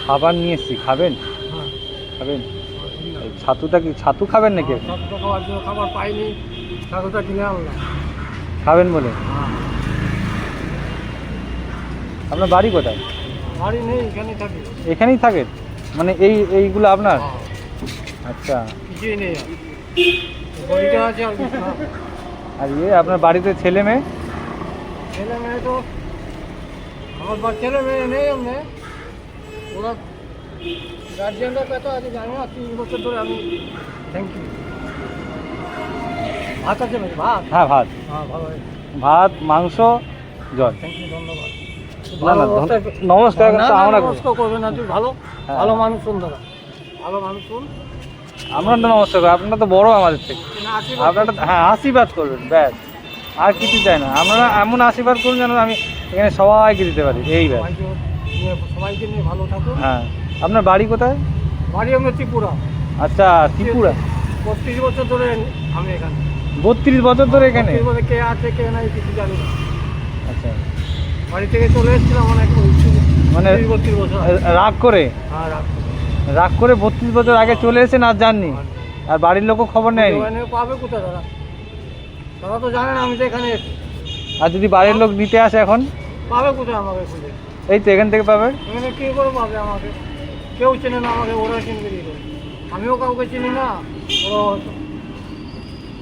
খাবার নিয়ে এসছি খাবেন? হ্যাঁ। খাবেন? ছাতুটা কি ছাতু খাবেন নাকি? খাওয়ার জন্য খাবার পাইনি ছাতুটা কিনে আনলাম। খাবেন বলে? হ্যাঁ। আপনার বাড়ি কোথায়? বাড়ি নেই এখানে থাকি। এখানেই থাকেন মানে এই এইগুলো আপনার? হ্যাঁ, আচ্ছা। কিছুই নেই আর। আছে আর আর ইয়ে আপনার বাড়িতে ছেলে মেয়ে? ছেলে মেয়ে তো আমার ছেলে মেয়ে নেই এমনি। ওরা গার্জিয়ানরা কত জানি না তিন বছর ধরে আমি থ্যাংক ইউ ভাত আছে নাকি? ভাত? হ্যাঁ ভাত। হ্যাঁ ভালো ভাত মাংস জল। থ্যাংক ইউ ধন্যবাদ। না না নমস্কার আমরা। নমস্কার করবেন না তুই ভালো হ্যাঁ। ভালো মানুষ শুন দাদা। ভালো মানুষ শুন আমরা তো নমস্কার করি আপনারা তো বড় আমাদের থেকে। আপনারা হ্যাঁ আশীর্বাদ করবেন ব্যাস। আর কিছু চাই না। আপনারা এমন আশীর্বাদ করুন যেন আমি এখানে সবাইকে দিতে পারি এই ব্যাস। সবাইকে নিয়ে ভালো থাকুন। হ্যাঁ। আপনার বাড়ি কোথায়? বাড়ি আমরা ত্রিপুরা। আচ্ছা ত্রিপুরা। বত্রিশ বছর ধরে আমি এখানে। বত্রিশ বছর ধরে এখানে? কে আছে কে নাই কিছু জানি না। আচ্ছা। বাড়ি থেকে চলে এসেছিলাম অনেক মানে তিরিশ বত্রিশ বছর। রাগ করে? হ্যাঁ রাখছি রাগ করে বত্রিশ বছর আগে চলে এসেছেন আর যাননি? আর বাড়ির লোকও খবর নেয়নি? পাবে কোথায় দাদা তারা তো জানে না আমি তো এখানে আর যদি বাড়ির লোক নিতে আসে এখন? পাবে কোথায় আমাকে খুঁজে এই তো এখান থেকে পাবেন এখানে কী করে পাবে আমাকে? কেউ চেনে না আমাকে ওরা চিনবে কী করে? আমিও কাউকে চিনি না ওরা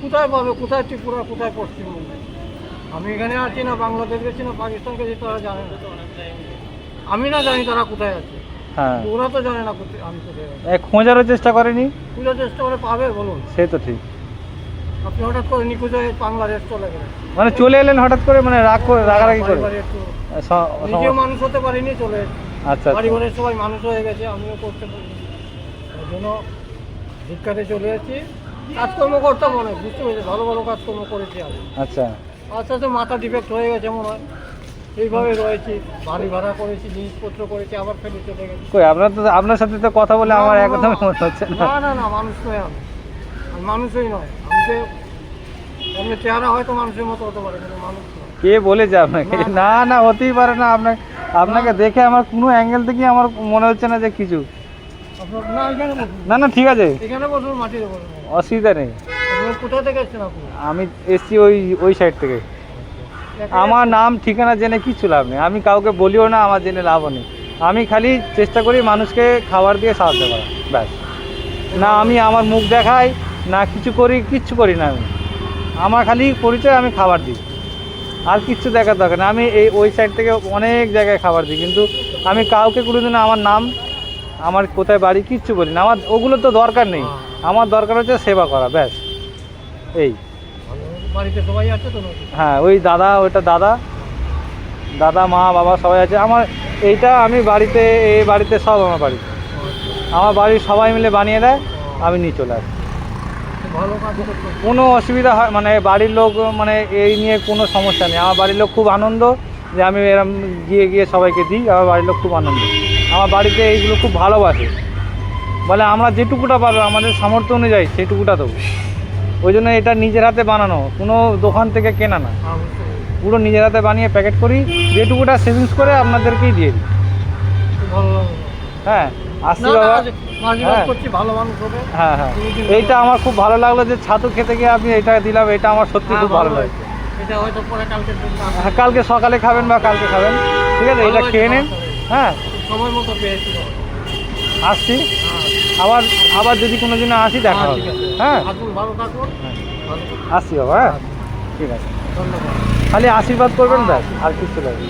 কোথায় পাবে? কোথায় ত্রিপুরা? কোথায় পশ্চিমবঙ্গ? আমি এখানে আছি না বাংলাদেশ গেছি না পাকিস্তান গেছি তারা জানে না। আমি না জানি তারা কোথায় আছে। হ্যাঁ। ওরা তো জানে না আমি কোথায় খোঁজারও চেষ্টা করেনি? খুঁজে চেষ্টা করে পাবে বলুন। সে তো ঠিক। আপনি হঠাৎ করে নিখোঁজ হয়ে বাংলাদেশ চলে গেলেন। মানে চলে এলেন হঠাৎ করে মানে রাগ করে রাগারাগি করে? নিজেও মানুষ হতে পারিনি চলে এসেছি। আচ্ছা বাড়ি আচ্ছা। ঘরের সবাই মানুষ হয়ে গেছে আমিও করতে পারি ওই জন্য ভিক্ষাতে চলে এসেছি কাজকর্ম করতাম অনেক বুঝতে পেরেছি ভালো ভালো কাজকর্ম করেছি আমি। আচ্ছা। আস্তে আস্তে মাথা ডিফেক্ট হয়ে গেছে মনে হয়। এইভাবে রয়েছি বাড়ি ভাড়া করেছি জিনিসপত্র করেছি আবার ফেলে চলে গেছি। কই আপনার তো আপনার সাথে তো কথা বলে আমার না। মনে হচ্ছে না। না না মানুষ নয় আমি। মানুষই নয়। যে এমনি চেহারা হয়তো মানুষের মতো হতে পারে কিন্তু মানুষ কে বলেছে আপনাকে? না না। হতেই পারে না। আপনাকে আপনাকে দেখে আমার কোনো অ্যাঙ্গেল থেকে আমার মনে হচ্ছে না যে কিছু। না না ঠিক আছে। অসুবিধা নেই। আমি এসছি ওই ওই সাইড থেকে। আমার নাম ঠিকানা জেনে কিচ্ছু লাভ নেই। আমি কাউকে বলিও না আমার জেনে লাভও নেই। আমি খালি চেষ্টা করি মানুষকে খাবার দিয়ে সাহায্য করা ব্যাস। না আমি আমার মুখ দেখাই না কিছু করি কিচ্ছু করি না আমি। আমার খালি পরিচয় আমি খাবার দিই। আর কিচ্ছু দেখার দরকার না আমি এই ওই সাইড থেকে অনেক জায়গায় খাবার দিই কিন্তু আমি কাউকে কোনোদিন আমার নাম আমার কোথায় বাড়ি কিচ্ছু বলি না। আমার ওগুলো তো দরকার নেই। আমার দরকার হচ্ছে সেবা করা ব্যাস। এই। বাড়িতে সবাই আছে তো? হ্যাঁ ওই দাদা ওইটা দাদা। দাদা মা বাবা সবাই আছে। আমার এইটা আমি বাড়িতে এই বাড়িতে সব আমার বাড়ি। আমার বাড়ির সবাই মিলে বানিয়ে দেয় আমি নিয়ে চলে আসি। কোনো অসুবিধা হয় মানে বাড়ির লোক মানে এই নিয়ে কোনো সমস্যা নেই। আমার বাড়ির লোক খুব আনন্দ যে আমি এরম গিয়ে গিয়ে সবাইকে দিই আমার বাড়ির লোক খুব আনন্দ। আমার বাড়িতে এইগুলো খুব ভালোবাসে। বলে আমরা যেটুকুটা পারব আমাদের সামর্থ্য অনুযায়ী সেটুকুটা দেবো। ওই জন্য এটা নিজের হাতে বানানো কোনো দোকান থেকে কেনা না। পুরো নিজের হাতে বানিয়ে প্যাকেট করি যেটুকুটা সেভিংস করে আপনাদেরকেই দিয়ে দিই। হ্যাঁ আসছি বাবা। হ্যাঁ। হ্যাঁ হ্যাঁ। এইটা আমার খুব ভালো লাগল যে ছাতু খেতে গিয়ে আপনি এটা দিলাম এটা আমার সত্যি হ্যাঁ, খুব ভালো লাগে কালকে হ্যাঁ কালকে সকালে খাবেন বা কালকে খাবেন। ঠিক আছে এটা খেয়ে নিন। হ্যাঁ। সময় মতো পেয়েছি আসছি। আবার আবার যদি কোনো দিন আসি দেখা হবে। হ্যাঁ। আসছি বাবা হ্যাঁ। ঠিক আছে। ধন্যবাদ। খালি আশীর্বাদ করবেন ব্যাস আর কিছু লাগবে।